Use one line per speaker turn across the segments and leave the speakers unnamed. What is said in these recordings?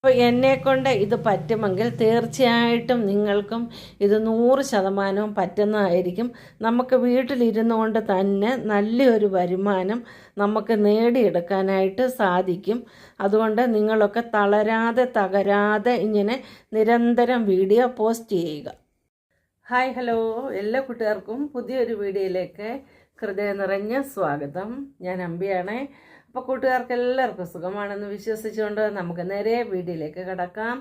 അപ്പോൾ എന്നെക്കൊണ്ട് ഇത് പറ്റുമെങ്കിൽ തീർച്ചയായിട്ടും നിങ്ങൾക്കും ഇത് നൂറ് ശതമാനവും പറ്റുന്നതായിരിക്കും. നമുക്ക് വീട്ടിലിരുന്നു കൊണ്ട് തന്നെ നല്ലൊരു വരുമാനം നമുക്ക് നേടിയെടുക്കാനായിട്ട് സാധിക്കും. അതുകൊണ്ട് നിങ്ങളൊക്കെ തളരാതെ തകരാതെ ഇങ്ങനെ നിരന്തരം വീഡിയോ പോസ്റ്റ് ചെയ്യുക. ഹായ് ഹലോ എല്ലാ കുട്ടികൾക്കും പുതിയൊരു വീഡിയോയിലേക്ക് ഹൃദയം നിറഞ്ഞ സ്വാഗതം. ഞാൻ അമ്പിയാണേ. അപ്പോൾ കൂട്ടുകാർക്ക് എല്ലാവർക്കും സുഖമാണെന്ന് വിശ്വസിച്ചുകൊണ്ട് നമുക്ക് നേരെ വീഡിയോയിലേക്ക് കിടക്കാം.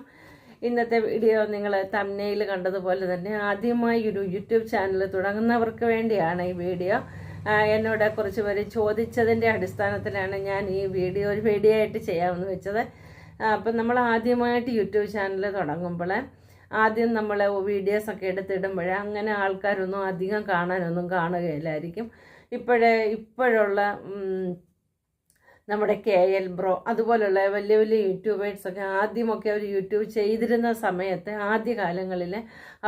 ഇന്നത്തെ വീഡിയോ നിങ്ങൾ തമ്മനയിൽ കണ്ടതുപോലെ തന്നെ ആദ്യമായി ഒരു യൂട്യൂബ് ചാനൽ തുടങ്ങുന്നവർക്ക് വേണ്ടിയാണ് ഈ വീഡിയോ. എന്നോട് കുറച്ച് പേര് ചോദിച്ചതിന്റെ അടിസ്ഥാനത്തിലാണ് ഞാൻ ഈ വീഡിയോ ഒരു വീഡിയോ ആയിട്ട് ചെയ്യാമെന്ന് വെച്ചത്. അപ്പം നമ്മൾ ആദ്യമായിട്ട് യൂട്യൂബ് ചാനൽ തുടങ്ങുമ്പോൾ ആദ്യം നമ്മൾ വീഡിയോസൊക്കെ എടുത്തിടുമ്പോൾ അങ്ങനെ ആൾക്കാരൊന്നും അധികം കാണാനൊന്നും കാണുകയില്ലായിരിക്കും. ഇപ്പോഴേ ഇപ്പോഴുള്ള നമ്മുടെ കെ എൽ ബ്രോ അതുപോലുള്ള വലിയ വലിയ യൂട്യൂബേഴ്സൊക്കെ ആദ്യമൊക്കെ അവർ യൂട്യൂബ് ചെയ്തിരുന്ന സമയത്ത് ആദ്യ കാലങ്ങളിൽ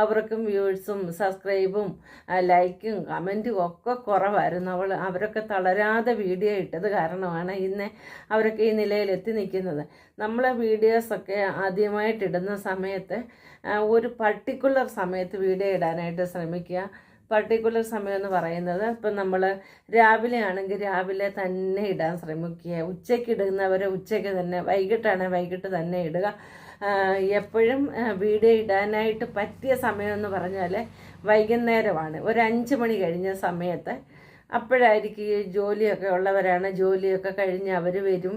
അവർക്കും വ്യൂഴ്സും സബ്സ്ക്രൈബും ലൈക്കും കമന്റും ഒക്കെ കുറവായിരുന്നു. അവൾ അവരൊക്കെ തളരാതെ വീഡിയോ ഇട്ടത് കാരണമാണ് ഇന്ന് അവരൊക്കെ ഈ നിലയിൽ എത്തി നിൽക്കുന്നത് നമ്മൾ വീഡിയോസൊക്കെ ആദ്യമായിട്ടിടുന്ന സമയത്ത് ഒരു പർട്ടിക്കുലർ സമയത്ത് വീഡിയോ ഇടാനായിട്ട് ശ്രമിക്കുക. പർട്ടിക്കുലർ സമയം എന്ന് പറയുന്നത് ഇപ്പം നമ്മൾ രാവിലെ ആണെങ്കിൽ രാവിലെ തന്നെ ഇടാൻ ശ്രമിക്കുക. ഉച്ചയ്ക്ക് ഇടുന്നവരെ ഉച്ചയ്ക്ക് തന്നെ വൈകിട്ടാണെങ്കിൽ വൈകിട്ട് തന്നെ ഇടുക. എപ്പോഴും വീഡിയോ ഇടാനായിട്ട് പറ്റിയ സമയം എന്ന് പറഞ്ഞാൽ വൈകുന്നേരമാണ്. ഒരു അഞ്ച് മണി കഴിഞ്ഞ സമയത്ത് അപ്പോഴായിരിക്കും ഈ ജോലിയൊക്കെ ഉള്ളവരാണ്. ജോലിയൊക്കെ കഴിഞ്ഞ് അവർ വരും.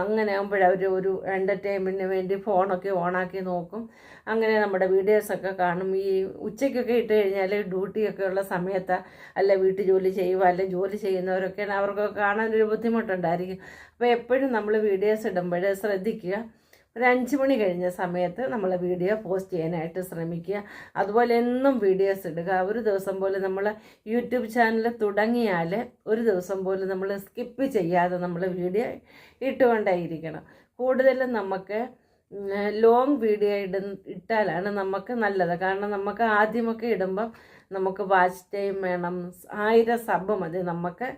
അങ്ങനെ ആകുമ്പോഴവർ ഒരു എന്റർടൈൻമെന്റിന് വേണ്ടി ഫോണൊക്കെ ഓണാക്കി നോക്കും. അങ്ങനെ നമ്മുടെ വീഡിയോസൊക്കെ കാണും. ഈ ഉച്ചയ്ക്കൊക്കെ ഇട്ട് കഴിഞ്ഞാൽ ഡ്യൂട്ടിയൊക്കെ ഉള്ള സമയത്ത് അല്ല വീട്ടു ജോലി ചെയ്യുക അല്ല ജോലി ചെയ്യുന്നവരൊക്കെയാണ്. അവർക്കൊക്കെ കാണാനൊരു ബുദ്ധിമുട്ടുണ്ടായിരിക്കും. അപ്പോൾ എപ്പോഴും നമ്മൾ വീഡിയോസ് ഇടുമ്പോൾ ശ്രദ്ധിക്കുക. ഒരു അഞ്ച് മണി കഴിഞ്ഞ സമയത്ത് നമ്മൾ വീഡിയോ പോസ്റ്റ് ചെയ്യാനായിട്ട് ശ്രമിക്കുക. അതുപോലെ എന്നും വീഡിയോസ് ഇടുക. ഒരു ദിവസം പോലും നമ്മൾ യൂട്യൂബ് ചാനൽ തുടങ്ങിയാൽ ഒരു ദിവസം പോലും നമ്മൾ സ്കിപ്പ് ചെയ്യാതെ നമ്മൾ വീഡിയോ ഇട്ടുകൊണ്ടേയിരിക്കണം. കൂടുതലും നമുക്ക് ലോങ് വീഡിയോ ഇട ഇട്ടാലാണ് നമുക്ക് നല്ലത്. കാരണം നമുക്ക് ആദ്യമൊക്കെ ഇടുമ്പം നമുക്ക് വാച്ച് ടൈം വേണം. ആയിരം സബ് മതി നമുക്ക്.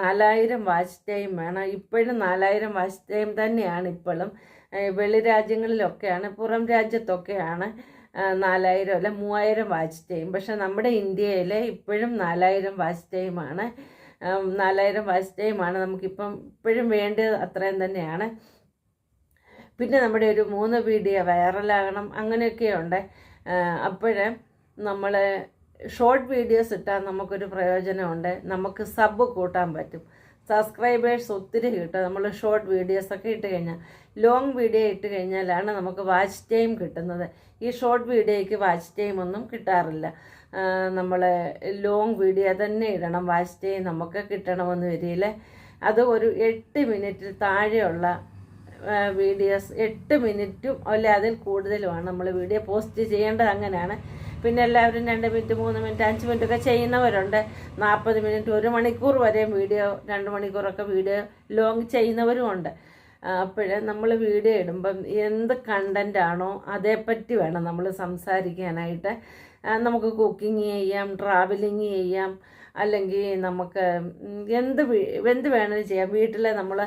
നാലായിരം വാച്ച് ടൈം വേണം. ഇപ്പോഴും നാലായിരം വാച്ച് ടൈം തന്നെയാണ് ഇപ്പോഴും ഏഹ് വെളി രാജ്യങ്ങളിലൊക്കെയാണ് പുറം രാജ്യത്തൊക്കെയാണ് നാലായിരം അല്ല മൂവായിരം വാച്ച് ടൈം. പക്ഷെ നമ്മുടെ ഇന്ത്യയിൽ ഇപ്പോഴും നാലായിരം വാച്ച് ടൈമാണ് നാലായിരം വാച്ച് ടൈമാണ് നമുക്കിപ്പം ഇപ്പോഴും വേണ്ടത് അത്രയും തന്നെയാണ്. പിന്നെ നമ്മുടെ ഒരു മൂന്ന് വീഡിയോ വൈറലാകണം അങ്ങനെയൊക്കെയുണ്ട്. അപ്പോഴേ നമ്മൾ ഷോർട്ട് വീഡിയോസ് ഇട്ടാൽ നമുക്കൊരു പ്രയോജനമുണ്ട്. നമുക്ക് സബ് കൂട്ടാൻ പറ്റും. സബ്സ്ക്രൈബേഴ്സ് ഒത്തിരി കിട്ടും. നമ്മൾ ഷോർട്ട് വീഡിയോസൊക്കെ ഇട്ട് കഴിഞ്ഞാൽ ലോങ് വീഡിയോ ഇട്ട് കഴിഞ്ഞാലാണ് നമുക്ക് വാച്ച് ടൈം കിട്ടുന്നത്. ഈ ഷോർട്ട് വീഡിയോയ്ക്ക് വാച്ച് ടൈം ഒന്നും കിട്ടാറില്ല. നമ്മൾ ലോങ് വീഡിയോ തന്നെ ഇടണം. വാച്ച് ടൈം നമുക്ക് കിട്ടണമെന്ന് വരില്ല അത് ഒരു എട്ട് മിനിറ്റിൽ താഴെയുള്ള വീഡിയോസ് എട്ട് മിനിറ്റും അല്ലെ അതിൽ കൂടുതലുമാണ് നമ്മൾ വീഡിയോ പോസ്റ്റ് ചെയ്യേണ്ടത് അങ്ങനെയാണ്. പിന്നെ എല്ലാവരും രണ്ട് മിനിറ്റ് മൂന്ന് മിനിറ്റ് അഞ്ച് മിനിറ്റ് ഒക്കെ ചെയ്യുന്നവരുണ്ട്. നാൽപ്പത് മിനിറ്റ് ഒരു മണിക്കൂർ വരെയും വീഡിയോ രണ്ട് മണിക്കൂറൊക്കെ വീഡിയോ ലോങ് ചെയ്യുന്നവരും ഉണ്ട്. അപ്പോഴേ നമ്മൾ വീഡിയോ ഇടുമ്പം എന്ത് കണ്ടന്റ് ആണോ അതേപ്പറ്റി വേണം നമ്മൾ സംസാരിക്കാനായിട്ട്. നമുക്ക് കുക്കിംഗ് ചെയ്യാം ട്രാവലിങ് ചെയ്യാം അല്ലെങ്കിൽ നമുക്ക് എന്ത് എന്ത് വേണമെങ്കിലും ചെയ്യാം. വീട്ടിലെ നമ്മൾ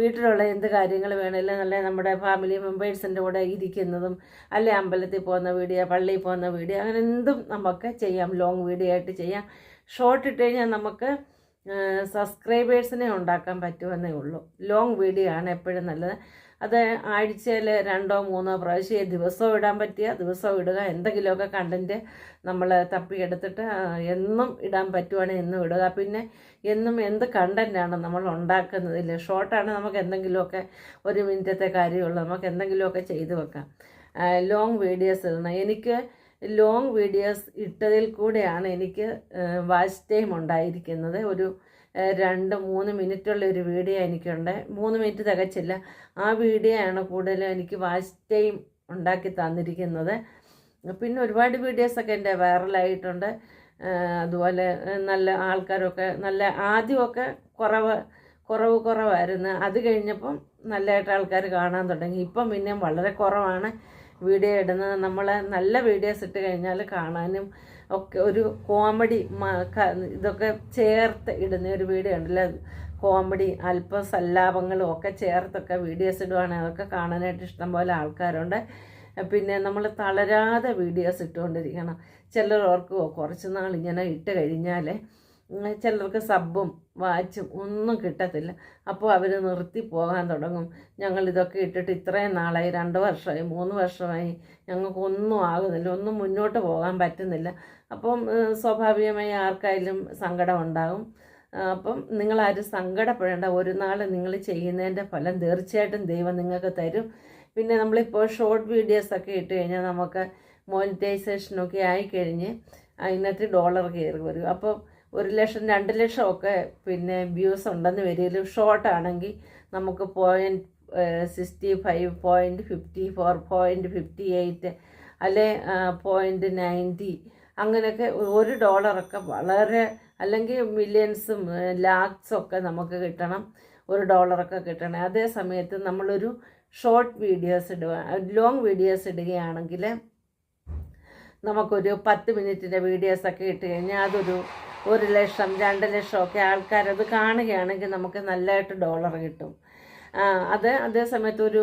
വീട്ടിലുള്ള എന്ത് കാര്യങ്ങൾ വേണമെങ്കിലും നല്ല നമ്മുടെ ഫാമിലി മെമ്പേഴ്സിന്റെ കൂടെ ഇരിക്കുന്നതും അല്ലെ അമ്പലത്തിൽ പോകുന്ന വീഡിയോ പള്ളിയിൽ പോകുന്ന വീഡിയോ അങ്ങനെ എന്തും നമുക്ക് ചെയ്യാം. ലോങ് വീഡിയോ ആയിട്ട് ചെയ്യാം. ഷോർട്ട് ഇട്ട് കഴിഞ്ഞാൽ നമുക്ക് സബ്സ്ക്രൈബേഴ്സിനെ ഉണ്ടാക്കാൻ പറ്റുമെന്നേ ഉള്ളൂ. ലോങ് വീഡിയോ ആണ് എപ്പോഴും നല്ലത്. അത് ആഴ്ചയിൽ രണ്ടോ മൂന്നോ പ്രാവശ്യം ദിവസവും ഇടാൻ പറ്റിയ ദിവസവും ഇടുക എന്തെങ്കിലുമൊക്കെ കണ്ടന്റ് നമ്മൾ തപ്പിയെടുത്തിട്ട് എന്നും ഇടാൻ പറ്റുവാണെങ്കിൽ എന്നും ഇടുക. പിന്നെ എന്നും എന്ത് കണ്ടന്റാണ് നമ്മൾ ഉണ്ടാക്കുന്നതിൽ? ഷോർട്ടാണ് നമുക്ക് എന്തെങ്കിലുമൊക്കെ ഒരു മിനിറ്റത്തെ കാര്യമുള്ളൂ. നമുക്ക് എന്തെങ്കിലുമൊക്കെ ചെയ്തു വെക്കാം. ലോങ് വീഡിയോസ് ഇടണം. എനിക്ക് ലോങ് വീഡിയോസ് ഇട്ടതിൽ കൂടെയാണ് എനിക്ക് വാച്ച് ടൈം ഉണ്ടായിരിക്കുന്നത്. ഒരു രണ്ട് മൂന്ന് മിനിറ്റുള്ള ഒരു വീഡിയോ എനിക്കുണ്ട്. മൂന്ന് മിനിറ്റ് തികച്ചില്ല. ആ വീഡിയോ ആണ് കൂടുതലും എനിക്ക് വാച്ച് ടൈം ഉണ്ടാക്കി തന്നിരിക്കുന്നത്. പിന്നെ ഒരുപാട് വീഡിയോസൊക്കെ എന്റെ വൈറലായിട്ടുണ്ട് അതുപോലെ നല്ല ആൾക്കാരൊക്കെ നല്ല ആദ്യമൊക്കെ കുറവ് കുറവ് കുറവായിരുന്നു. അത് കഴിഞ്ഞപ്പം നല്ലതായിട്ട് ആൾക്കാർ കാണാൻ തുടങ്ങി. ഇപ്പം പിന്നെയും വളരെ കുറവാണ്. വീഡിയോ ഇടുന്നത്. നമ്മൾ നല്ല വീഡിയോസ് ഇട്ട് കഴിഞ്ഞാൽ കാണാനും ഒക്കെ ഒരു കോമഡി ഇതൊക്കെ ചേർത്ത് ഇടുന്ന ഒരു വീഡിയോ ഉണ്ടല്ലോ. കോമഡി അല്പ സല്ലാപങ്ങളും ഒക്കെ ചേർത്തൊക്കെ വീഡിയോസ് ഇടുവാണെങ്കിൽ അതൊക്കെ കാണാനായിട്ട് ഇഷ്ടംപോലെ ആൾക്കാരുണ്ട്. പിന്നെ നമ്മൾ തളരാതെ വീഡിയോസ് ഇട്ടുകൊണ്ടിരിക്കണം. ചിലർ ഓർക്കുമോ കുറച്ച് നാൾ ഇങ്ങനെ ഇട്ട് കഴിഞ്ഞാൽ ചിലർക്ക് സബും വാച്ചും ഒന്നും കിട്ടത്തില്ല. അപ്പോൾ അവർ നിർത്തി പോകാൻ തുടങ്ങും. ഞങ്ങൾ ഇതൊക്കെ ഇട്ടിട്ട് ഇത്രയും നാളായി രണ്ട് വർഷമായി മൂന്ന് വർഷമായി. ഞങ്ങൾക്കൊന്നും ആകുന്നില്ല ഒന്നും മുന്നോട്ട് പോകാൻ പറ്റുന്നില്ല. അപ്പം സ്വാഭാവികമായി ആർക്കായാലും സങ്കടം ഉണ്ടാകും. അപ്പം നിങ്ങളാരും സങ്കടപ്പെടേണ്ട ഒരു നാൾ നിങ്ങൾ ചെയ്യുന്നതിന്റെ ഫലം തീർച്ചയായിട്ടും ദൈവം നിങ്ങൾക്ക് തരും. പിന്നെ നമ്മളിപ്പോൾ ഷോർട്ട് വീഡിയോസൊക്കെ ഇട്ട് കഴിഞ്ഞാൽ നമുക്ക് മോണിറ്റൈസേഷനൊക്കെ ആയിക്കഴിഞ്ഞ് അതിനകത്ത് ഡോളർ കയറി വരും. അപ്പോൾ ഒരു ലക്ഷം രണ്ട് ലക്ഷം ഒക്കെ പിന്നെ വ്യൂസ് ഉണ്ടെന്ന് വരികയും ഷോർട്ട് ആണെങ്കിൽ നമുക്ക് point sixty five point fifty four point fifty eight അല്ലെ പോയിന്റ് നയന്റി അങ്ങനെയൊക്കെ ഒരു ഡോളറൊക്കെ വളരെ അല്ലെങ്കിൽ മില്യൺസും ലാക്സും ഒക്കെ നമുക്ക് കിട്ടണം. ഒരു ഡോളറൊക്കെ കിട്ടണം. അതേ സമയത്ത് നമ്മളൊരു ഷോർട്ട് വീഡിയോസ് ഇടുക. ലോങ് വീഡിയോസ് ഇടുകയാണെങ്കിൽ നമുക്കൊരു പത്ത് മിനിറ്റിന്റെ വീഡിയോസൊക്കെ ഇട്ട് കഴിഞ്ഞാൽ അതൊരു ഒരു ലക്ഷം രണ്ട് ലക്ഷം ഒക്കെ ആൾക്കാരത് കാണുകയാണെങ്കിൽ നമുക്ക് നല്ലതായിട്ട് ഡോളർ കിട്ടും. അത് അതേ സമയത്ത് ഒരു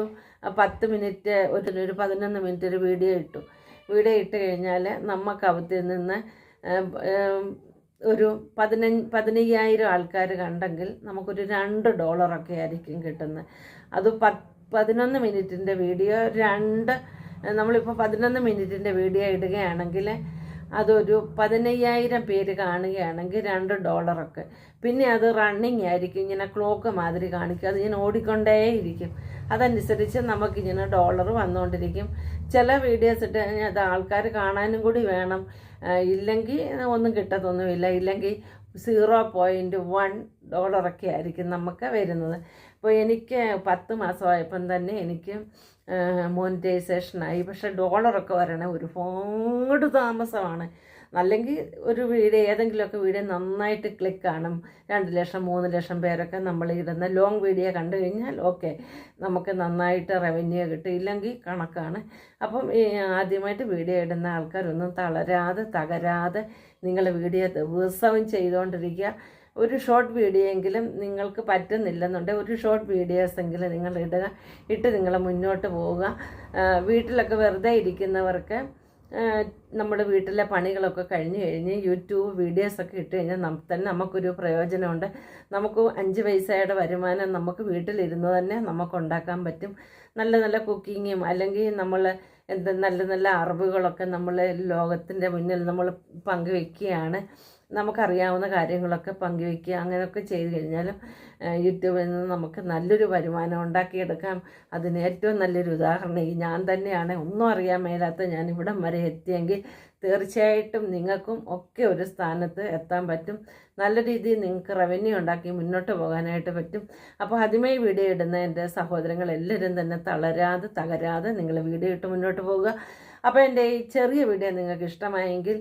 പത്ത് മിനിറ്റ് ഒരു ഒരു പതിനൊന്ന് മിനിറ്റ് ഒരു വീഡിയോ ഇട്ടു. വീഡിയോ ഇട്ട് കഴിഞ്ഞാൽ നമുക്ക് അവത്തിൽ നിന്ന് ഒരു പതിനഞ്ച് പതിനയ്യായിരം ആൾക്കാർ കണ്ടെങ്കിൽ നമുക്കൊരു രണ്ട് ഡോളറൊക്കെ ആയിരിക്കും കിട്ടുന്നത്. അത് പത്ത് പതിനൊന്ന് മിനിറ്റിന്റെ വീഡിയോ രണ്ട് നമ്മളിപ്പോൾ പതിനൊന്ന് മിനിറ്റിന്റെ വീഡിയോ ഇടുകയാണെങ്കിൽ അതൊരു പതിനയ്യായിരം പേര് കാണുകയാണെങ്കിൽ രണ്ട് ഡോളറൊക്കെ. പിന്നെ അത് റണ്ണിങ് ആയിരിക്കും. ഇങ്ങനെ ക്ലോക്ക് മാതിരി കാണിക്കും. അത് ഇങ്ങനെ ഓടിക്കൊണ്ടേയിരിക്കും. അതനുസരിച്ച് നമുക്കിങ്ങനെ ഡോളർ വന്നുകൊണ്ടിരിക്കും ചില വീഡിയോസ് ഇട്ട് അത് ആൾക്കാർ കാണാനും കൂടി വേണം. ഇല്ലെങ്കിൽ ഒന്നും കിട്ടത്തൊന്നുമില്ല. ഇല്ലെങ്കിൽ സീറോ പോയിന്റ് വൺ ഡോളറൊക്കെ ആയിരിക്കും നമുക്ക് വരുന്നത്. അപ്പോൾ എനിക്ക് പത്ത് മാസമായപ്പം തന്നെ എനിക്ക് മോണിറ്റൈസേഷനായി പക്ഷേ ഡോളറൊക്കെ വരണ ഒരുപാട് താമസമാണ്. അല്ലെങ്കിൽ ഒരു വീട് ഏതെങ്കിലുമൊക്കെ വീഡിയോ നന്നായിട്ട് ക്ലിക്ക് കാണും. രണ്ട് ലക്ഷം മൂന്ന് ലക്ഷം പേരൊക്കെ നമ്മൾ ഇടുന്ന ലോങ് വീഡിയോ കണ്ടു കഴിഞ്ഞാൽ ഓക്കെ നമുക്ക് നന്നായിട്ട് റവന്യൂ കിട്ടും ഇല്ലെങ്കിൽ കണക്കാണ്. അപ്പം ആദ്യമായിട്ട് വീഡിയോ ഇടുന്ന ആൾക്കാരൊന്നും തളരാതെ തകരാതെ നിങ്ങൾ വീഡിയോ ദിവസവും ചെയ്തുകൊണ്ടിരിക്കുക. ഒരു ഷോർട്ട് വീഡിയോ എങ്കിലും നിങ്ങൾക്ക് പറ്റുന്നില്ലെന്നുണ്ടെങ്കിൽ ഒരു ഷോർട്ട് വീഡിയോസ് എങ്കിലും നിങ്ങൾ ഇടുക ഇട്ട് നിങ്ങൾ മുന്നോട്ട് പോവുക. വീട്ടിലൊക്കെ വെറുതെ ഇരിക്കുന്നവർക്ക് നമ്മുടെ വീട്ടിലെ പണികളൊക്കെ കഴിഞ്ഞ് കഴിഞ്ഞ് യൂട്യൂബ് വീഡിയോസൊക്കെ ഇട്ട് കഴിഞ്ഞാൽ നമുക്ക് തന്നെ നമുക്കൊരു പ്രയോജനമുണ്ട്. നമുക്ക് അഞ്ച് പൈസയുടെ വരുമാനം നമുക്ക് വീട്ടിലിരുന്ന് തന്നെ നമുക്ക് ഉണ്ടാക്കാൻ പറ്റും. നല്ല നല്ല കുക്കിങ്ങും അല്ലെങ്കിൽ നമ്മൾ എന്താ നല്ല നല്ല അറിവുകളൊക്കെ നമ്മൾ ലോകത്തിന്റെ മുന്നിൽ നമ്മൾ പങ്കുവെക്കുകയാണ്. നമുക്കറിയാവുന്ന കാര്യങ്ങളൊക്കെ പങ്കുവെക്കുക അങ്ങനെയൊക്കെ ചെയ്ത് കഴിഞ്ഞാലും ആ, യൂട്യൂബിൽ നിന്ന് നമുക്ക് നല്ലൊരു വരുമാനം ഉണ്ടാക്കിയെടുക്കാം. അതിന് ഏറ്റവും നല്ലൊരു ഉദാഹരണം ഈ ഞാൻ തന്നെയാണ്. ഒന്നും അറിയാൻ മേലാത്ത ഞാൻ ഇവിടം വരെ എത്തിയെങ്കിൽ തീർച്ചയായിട്ടും നിങ്ങൾക്കും ഒക്കെ ഒരു സ്ഥാനത്ത് എത്താൻ പറ്റും. നല്ല രീതിയിൽ നിങ്ങൾക്ക് റവന്യൂ ഉണ്ടാക്കി മുന്നോട്ട് പോകാനായിട്ട് പറ്റും. അപ്പോൾ ആദ്യമായി വീഡിയോ ഇടുന്ന എന്റെ സഹോദരങ്ങൾ എല്ലാവരും തന്നെ തളരാതെ തകരാതെ നിങ്ങൾ വീഡിയോ ഇട്ട് മുന്നോട്ട് പോവുക. അപ്പോൾ എന്റെ ഈ ചെറിയ വീഡിയോ നിങ്ങൾക്ക് ഇഷ്ടമായെങ്കിൽ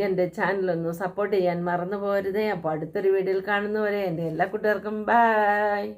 എന്റെ ചാനലൊന്ന് സപ്പോർട്ട് ചെയ്യാൻ മറന്നു പോരുതേ അപ്പോൾ അടുത്തൊരു വീഡിയോയിൽ കാണുന്നവരെ എന്റെ എല്ലാ കൂട്ടുകാർക്കും ബായ്